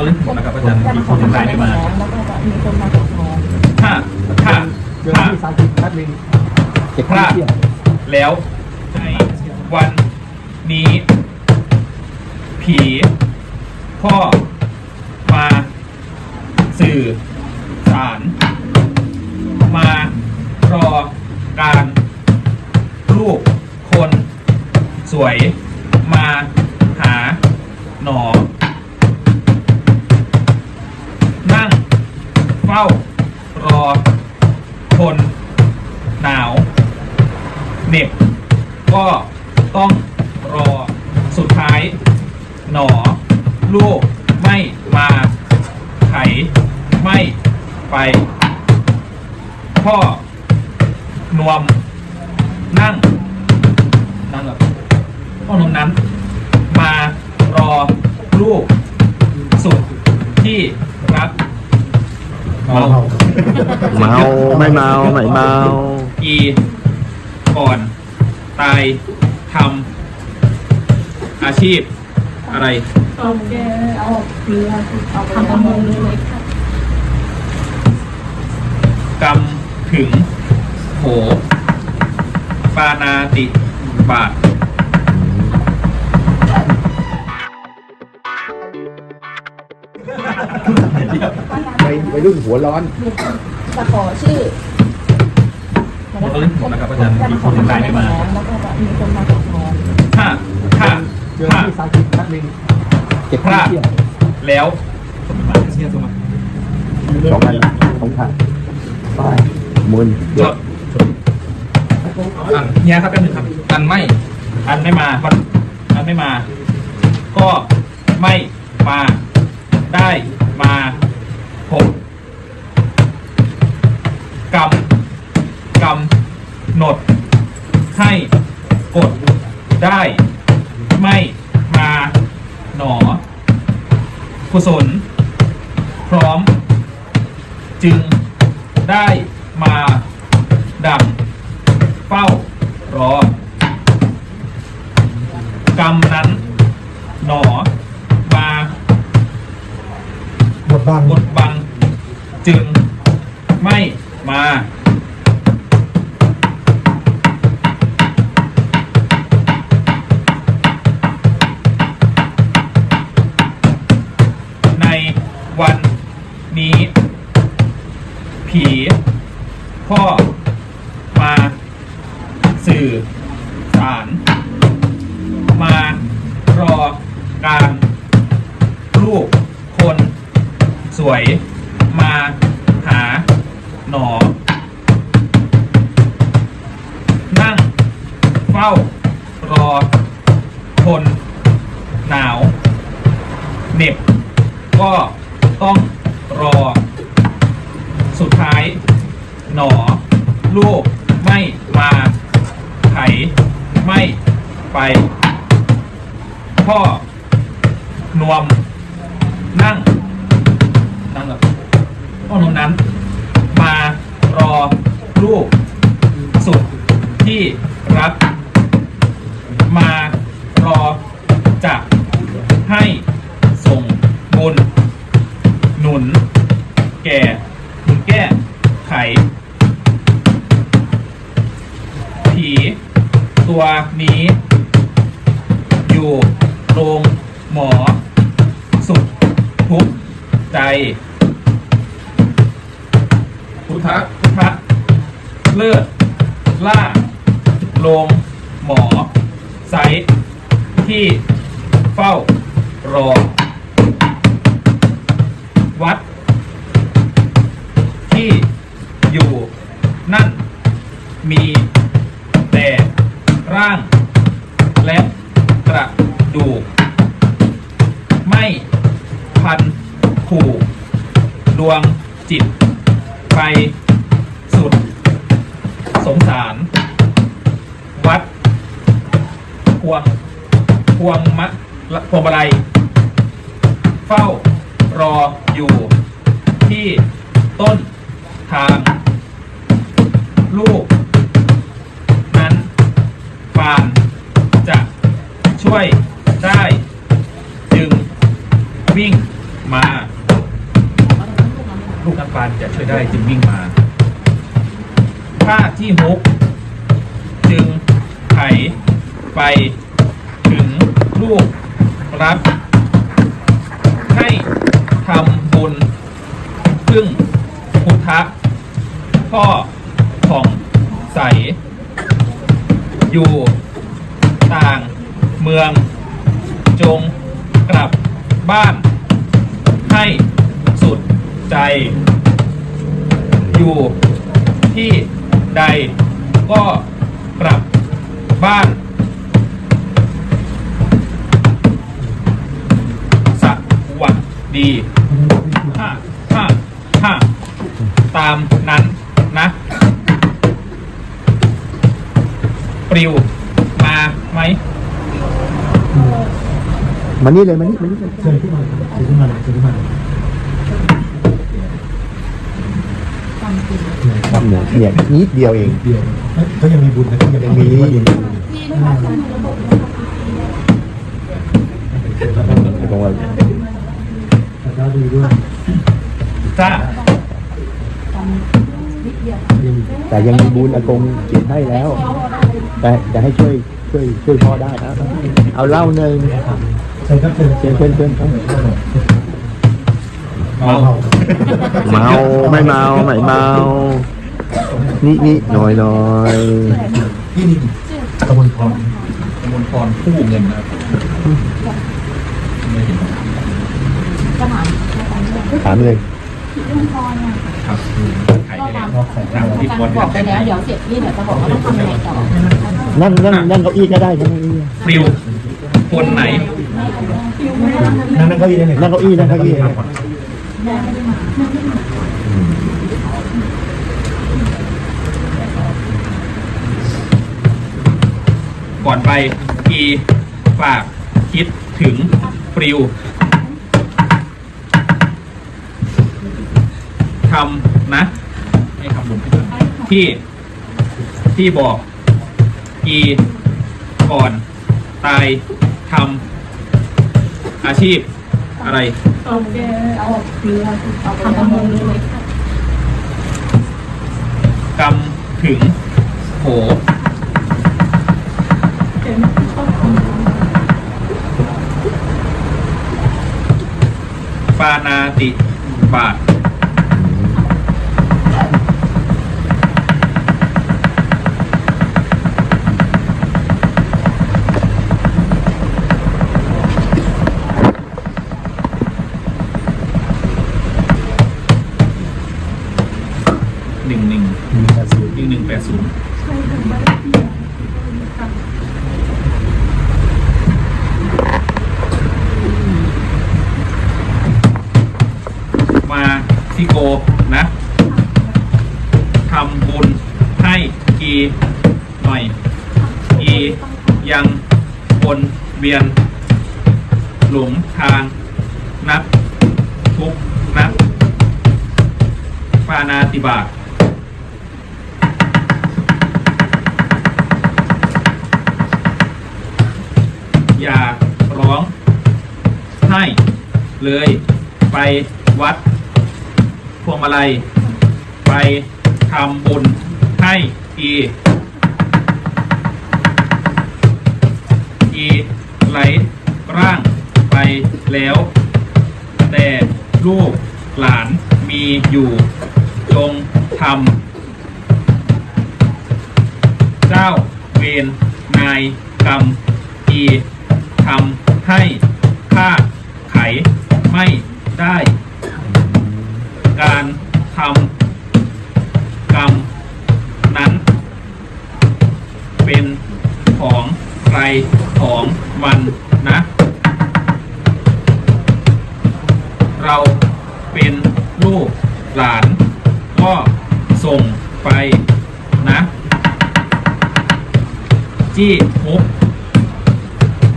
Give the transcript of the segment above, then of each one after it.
ก็เล่นผมดนะครับอาจารย์มีคนไลน์ไม่มาแล้าถ้าถ้าถ้าพลาดแล้วในวันนี้ ผีพ่อมาสื่อสาร มารอการลูกคนสวยมาหาหนอ ลูกไม่มาไขไม่ไป พ่อนวมนั่ง นั่งแบบพ่อนวมนั้น มารอลูกสุดที่รักเมาเมาไม่เมาไม่เมาอีก่อน ตายทำอาชีพ อะไรเอาแกเอาเรือเอาทำประมงเลยค่ะกรรมถึงโหปานาติบาตวัยวัยรุ่นหัวร้อนจะขอชื่อผมก็เล่นผมนะครับอาจารย์มีคนไลน์มาแล้วก็มีคนมาขอทองถ้าถ้า เดือที่สามสิบนัดหนึ่งเก็บพลาดแล้วเชียร์สมัครสองพันสองพันไปมุนจดอันเฮียครับแป๊บหนึ่งครับ อันไม่ อันไม่มาวันอันไม่มา ก็ไม่มา ได้มาผมกำกำหนดให้กดได้ ไม่มาหนอ กุศล พร้อม จึงได้มาดังเฝ้ารอกรรมนั้น ฝ้ารอคนหนาวเหน็บ ก็ต้องรอ สุดท้าย หนอ ลูกไม่มาไขไม่ไป พ่อนวม นั่ง นั่งแบบพ่อนวมนั้น มารอลูกสุดที่รัก ตัวนี้ อยู่โรงหมอ สุดทุกใจ พุทธะพุทธะเลิศล่าโรงหมอ ไซต์ที่เฝ้ารอ พวงมะละพวงมาลัยเฝ้ารออยู่ที่ต้นทาง ลูก นั้นปานจะช่วยได้ จึงวิ่งมา ลูกน้ำปานจะช่วยได้จึงวิ่งมาถ้าที่ฮุก จึงไถไป ลูกรับ ให้ทำบุญพึ่งพุทธะพ่อของใส อยู่ต่างเมือง จงกลับบ้าน ให้สุดใจ อยู่ที่ใดก็กลับบ้าน ดีห้าห้าห้าตามนั้นนะ ปลิว มาไหม มานี่เลยมานี่มานี่เลยเชิญขึ้นมาเชิญขึ้นมาเชิญขึ้นมาเนี่ยเนี่ยนิดเดียวเอง เดียวเขายังมีบุญนะเขายังยังมีว่ายังมีตรงว่าแต่ก็ดีด้วยจ้ายังมีแต่ยังมีบุญอากงเขียนให้แล้ว แต่จะให้ช่วยช่วยช่วยพ่อได้นะเอาเหล้าหนึ่งเชิญครับเชิญเชิญเชิญเชิญครับเมาเมาไม่เมาไม่เมานี่นี่หน่อยหน่อยนี่นี่ตะบนพรมนพรคู่เงินนะครับไม่เห็น ถามเลยครับไข่ได้นอกใส่ตามที่ควรบอกไปแล้วเดี๋ยวเสร็จนี่เดี๋ยวจะบอกว่าต้องทำยังไงต่อนั่งนั่งนั่งเก้าอี้ก็ได้นั่งเก้าอี้ปลิวคนไหนนั่งนั่งเก้าอี้ได้เลยนั่งเก้าอี้นั่งเก้าอี้ก่อนไปกีฝากคิดถึงปลิว ทำนะไม่ทำบุญที่ที่บอกกีก่อนตายทำอาชีพอะไรโอเคเอาเกลือเอาทำประมงเลยกำถึงโหปานาติบาท โกนะทำบุญให้กีหน่อยกียังวนเวียน หลงทางนับทุกนับปานาติบาตอย่าร้องให้เลยไปวัด วงมาลัย ไปทำบุญให้อีอีไหลร่างไปแล้ว แต่ลูกหลานมีอยู่ ของมันนะ เราเป็นลูกหลาน ก็ส่งไปนะ จี้มุก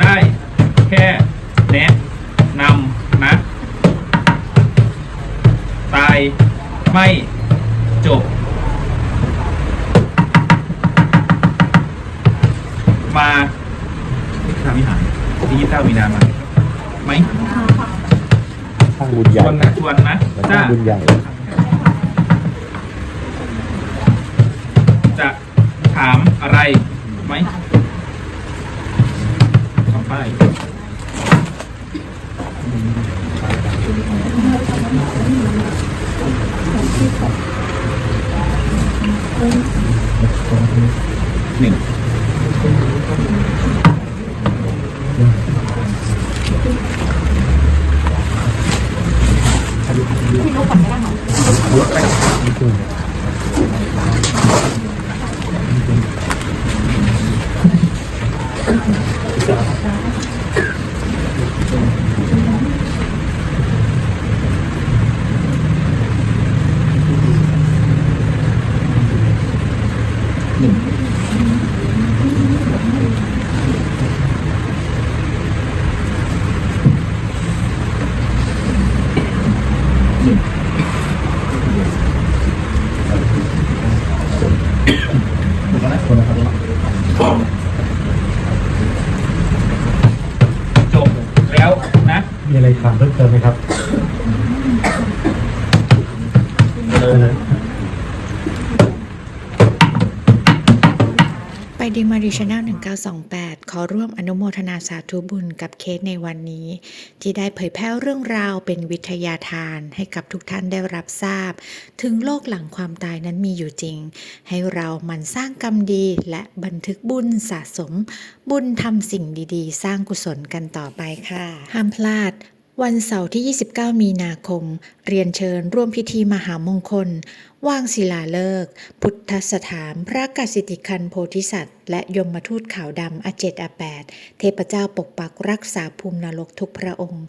ได้แค่แนะนำนะ ตายไม่ บเก้ามีนามาไหมข้างบุญชใหญ่วนนะชวนนะมันจ้าข้างบุญใหญ่ จะถามอะไรไหมทำไปหนึ่ง หนึ่ง คนนะครับ จบแล้วนะ มีอะไรถามเพิ่มเติมไหมครับเออ ไป ดีมารีชแนล1928 ขอร่วมอนุโมทนาสาธุบุญกับเคสในวันนี้ ที่ได้เผยแพร่เรื่องราวเป็นวิทยาทานให้กับทุกท่านได้รับทราบ ถึงโลกหลังความตายนั้นมีอยู่จริง ให้เราหมันสร้างกรรมดีและบันทึกบุญสะสม บุญทำสิ่งดีๆ สร้างกุศลกันต่อไปค่ะ ห้ามพลาด วันเสาร์ที่ 29 มีนาคม เรียนเชิญร่วมพิธีมหามงคล ว่างศิลาฤกษ์พุทธสถานพระกสิติคันโพธิสัตว์ และยมทูตขาวดำอาเจตอาแปดเทพเจ้าปกปักรักษาภูมินรกทุกพระองค์